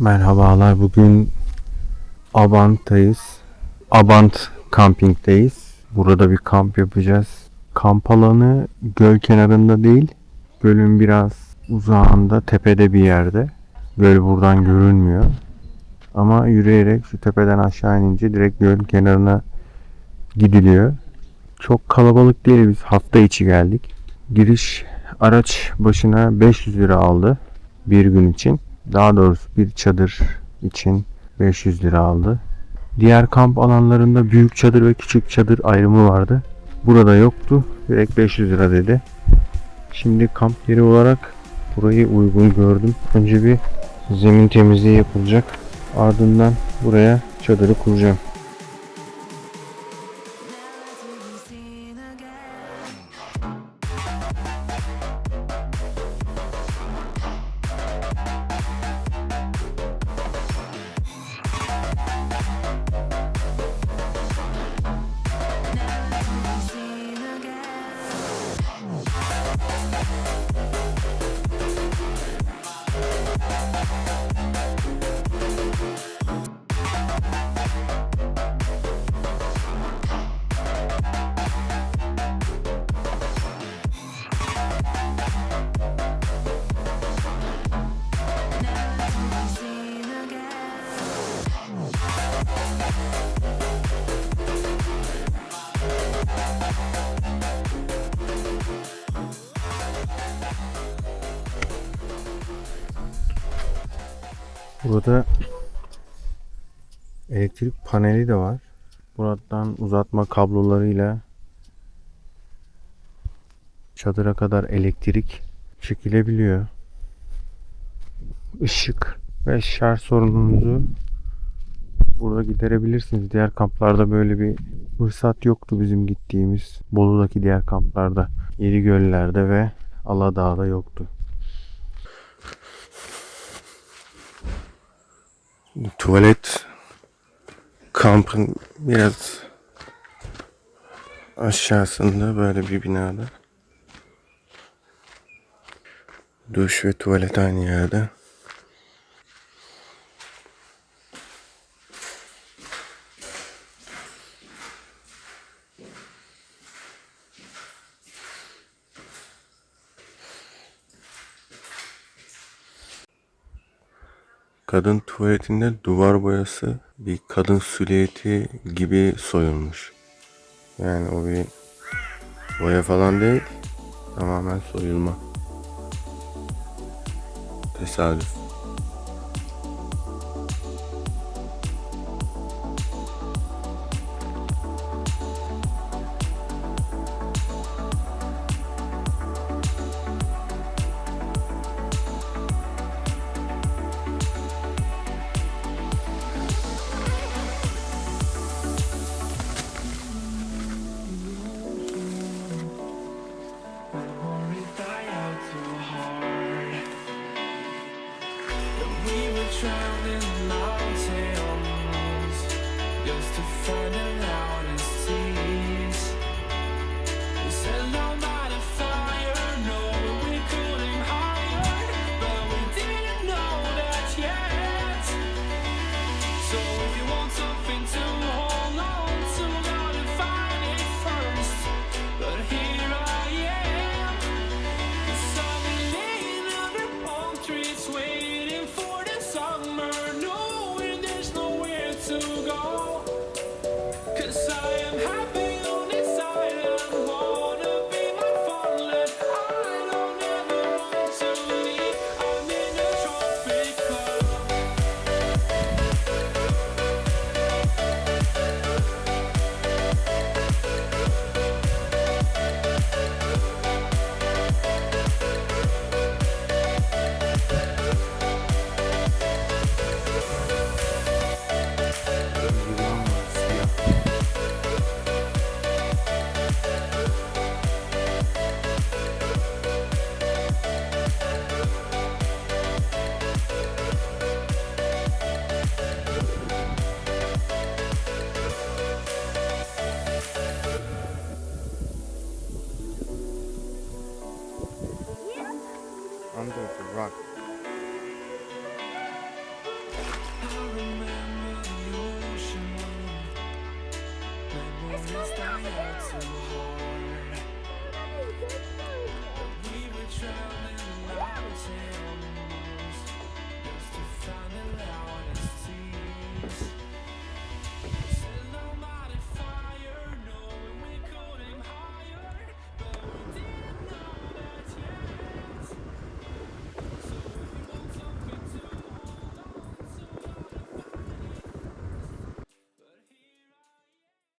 Merhabalar. Bugün Abant'tayız. Abant Camping'deyiz. Burada bir kamp yapacağız. Kamp alanı göl kenarında değil. Gölün biraz uzağında, tepede bir yerde. Göl buradan görünmüyor. Ama yürüyerek şu tepeden aşağı inince direkt gölün kenarına gidiliyor. Çok kalabalık değil. Biz hafta içi geldik. Giriş araç başına 500 lira aldı bir gün için. Daha doğrusu bir çadır için 500 lira aldı. Diğer kamp alanlarında büyük çadır ve küçük çadır ayrımı vardı. Burada yoktu. Direkt 500 lira dedi. Şimdi kamp yeri olarak burayı uygun gördüm. Önce bir zemin temizliği yapılacak. Ardından buraya çadırı kuracağım. Burada elektrik paneli de var. Buradan uzatma kablolarıyla çadıra kadar elektrik çekilebiliyor. Işık ve şarj sorununuzu burada giderebilirsiniz. Diğer kamplarda böyle bir fırsat yoktu bizim gittiğimiz Bolu'daki diğer kamplarda. Yedi göllerde ve Aladağ'da yoktu. Tuvalet kampın biraz aşağısında böyle bir binada. Duş ve tuvalet aynı yerde. Kadın tuvaletinde duvar boyası bir kadın silüeti gibi soyulmuş. Yani o bir boya falan değil. Tamamen soyulma. Tesadüf. drown in mountains just to find a light. to